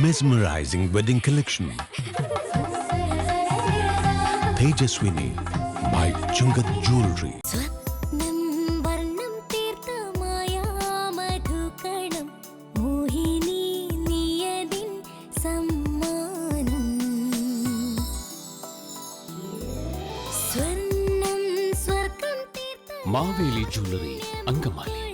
mesmerizing wedding collection. Tejaswini by സ്വർഗം തീർത്ത Maveli jewellery Angamaly.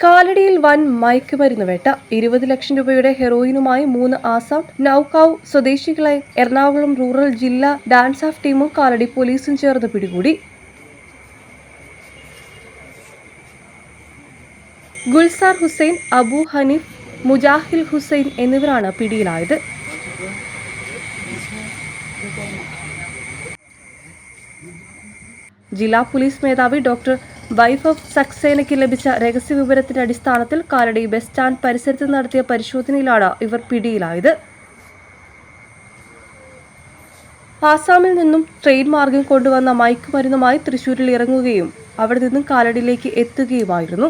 കാലടിയിൽ വൻ മയക്കുമരുന്ന് വേട്ട. ഇരുപത് ലക്ഷം രൂപയുടെ ഹെറോയിനുമായി മൂന്ന് ആസാം നൌകാവ് സ്വദേശികളെ എറണാകുളം റൂറൽ ജില്ലാ ഡാൻസ് ഓഫ് ടീമും കാലടി പോലീസും ചേർന്ന് പിടികൂടി. ഗുൽസാർ ഹുസൈൻ അബു ഹനീഫ് മുജാഹിൽ ഹുസൈൻ എന്നിവരാണ് പിടിയിലായത്. ജില്ലാ പോലീസ് മേധാവി ഡോക്ടർ വൈഫ് ഓഫ് സക്സേനയ്ക്ക് ലഭിച്ച രഹസ്യവിവരത്തിന്റെ അടിസ്ഥാനത്തിൽ കാലടി ബസ് സ്റ്റാൻഡ് പരിസരത്ത് നടത്തിയ പരിശോധനയിലാണ് ഇവർ പിടിയിലായത്. ആസാമിൽ നിന്നും ട്രെയിൻ മാർഗം കൊണ്ടുവന്ന മയക്കുമരുന്നുമായി തൃശൂരിൽ ഇറങ്ങുകയും അവിടെ നിന്നും കാലടിയിലേക്ക് എത്തുകയുമായിരുന്നു.